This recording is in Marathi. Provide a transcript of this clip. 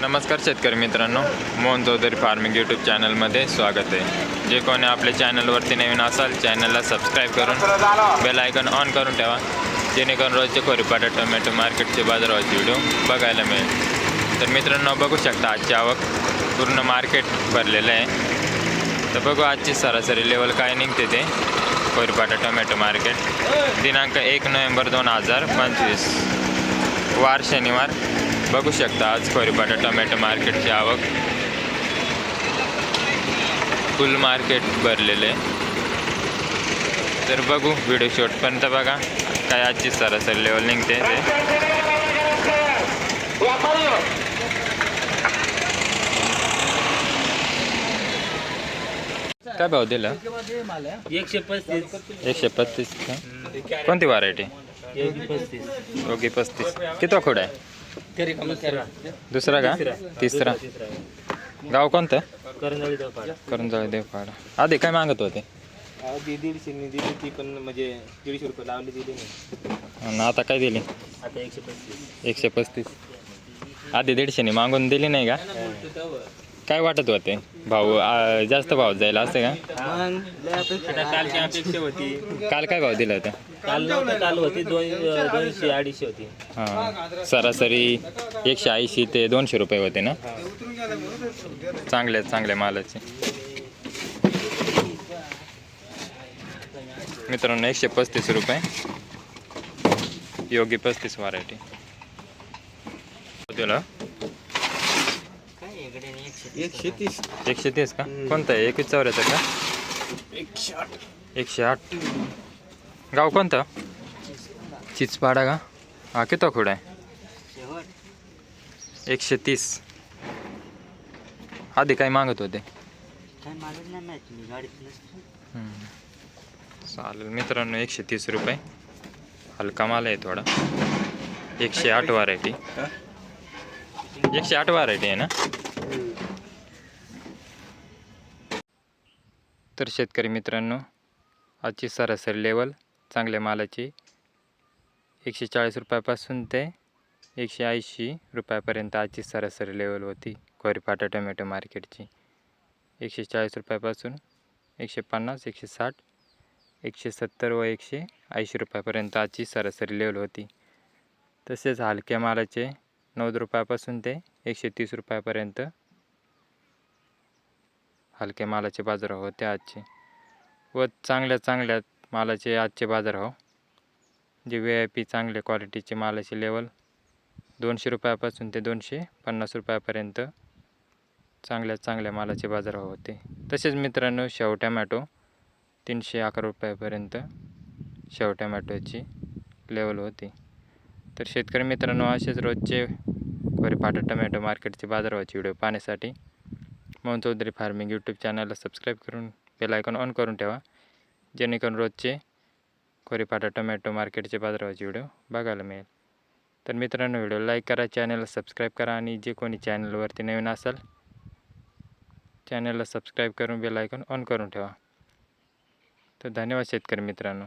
नमस्कार शेतकरी मित्रांनो मोहन चौधरी फार्मिंग यूट्यूब चॅनलमध्ये स्वागत आहे. जे कोणी आपल्या चॅनलवरती नवीन असाल चॅनलला सबस्क्राईब करून बेल आयकॉन ऑन करून ठेवा. जेणेकरून रोजचे खोरीपाटा टोमॅटो मार्केटचे बाजारावरचे व्हिडिओ बघायला मिळेल. तर मित्रांनो बघू शकता आजची आवक पूर्ण मार्केट भरलेलं आहे. तर बघू आजची सरासरी लेवल काय निघते ते. खोरीपाटा टोमॅटो मार्केट दिनांक एक नोव्हेंबर दोन हजार पंचवीस. वार शनिवार. बघू शकता आज खोरीपाटा टोमॅटो मार्केटची आवक. फुल मार्केट भरलेले. तर बघू व्हिडिओ शेवटपर्यंत बघा. काय आजची सरासरी लेवल निघते ते. काय भाव दिला? एकशे पस्तीस. एकशे पस्तीस कोणती व्हरायटी ओके पस्तीस. किती खोड आहे? दुसरा. दुसरा का? तिसरा. गाव कोणतं? करंजाळी देवपाड. आधी काय मागत होते? दीडशे दिली ती पण म्हणजे दीडशे रुपये लावली दिली नाही. आणि आता काय दिली? आता एकशे पस्तीस. एकशे पस्तीस. आधी दीडशेने मागून दिली नाही का? काय वाटत होते? भाऊ आ, जास्त भाव जाईल असं का? आता कालची अपेक्षा होती. काल काय भाव दिला होता? काल नव्हतं काल होती दोन दोनशे अडीचशे होती. हां. सरासरी एकशे ऐंशी ते दोनशे रुपये होते ना? चांगले चांगल्या मालाचे. मित्रांनो एकशे पस्तीस रुपये. योगी पस्तीस व्हरायटी दिला एकशे तीस एकशे तीस का? कोणतं आहे? एकवीस चौऱ्याहत्तर का? एकशे आठ. एकशे आठ गाव कोणतं? चिचपाडा का? हा किती खोड आहे? एकशे तीस. आधी काय मागत होते? हम्म. चालेल मित्रांनो एकशे तीस रुपये. हलका माल आहे थोडा. एकशे आठ व्हरायटी एकशे आठ व्हरायटी आहे ना? तर शेतकरी मित्रांनो आजची सरासरी लेवल चांगल्या मालाची एकशे चाळीस रुपयापासून ते एकशे ऐंशी रुपयापर्यंत आजची सरासरी लेवल होती कोरीपाटा टोमॅटो मार्केटची. एकशे चाळीस रुपयापासून एकशे पन्नास एकशे साठ एकशे सत्तर व एकशे ऐंशी रुपयापर्यंत आजची सरासरी लेवल होती. तसेच हलक्या मालाचे नव्वद रुपयापासून ते एकशे तीस रुपयापर्यंत हलक्या मालाचे बाजारभाव होते आजचे. व चांगल्या चांगल्या मालाचे आजचे बाजार हो. जे व्ही आय पी चांगल्या क्वालिटीचे मालाचे लेवल दोनशे रुपयापासून ते दोनशे पन्नास रुपयापर्यंत चांगल्या चांगल्या मालाचे बाजारभाव होते तसेच मित्रांनो शेव टॅमॅटो तीनशे अकरा रुपयापर्यंत शेव टॅमॅटोची लेवल होती. तर शेतकरी मित्रांनो असेच रोजचे पाटा टमॅटो मार्केटचे बाजारभावाचे व्हिडिओ पाहण्यासाठी मोहन चौधरी फार्मिंग यूट्यूब चॅनलला सबस्क्राईब करून बेल आयकॉन ऑन करून ठेवा. जेणेकरून रोजचे कोरीपाटा टोमॅटो मार्केटचे बाजारभावाचे व्हिडिओ बघायला मिळेल. तर मित्रांनो व्हिडिओ लाईक करा चॅनलला सबस्क्राईब करा आणि जे कोणी चॅनलवरती नवीन असाल चॅनलला सबस्क्राईब करून बेल आयकॉन ऑन करून ठेवा. तर धन्यवाद शेतकरी मित्रांनो.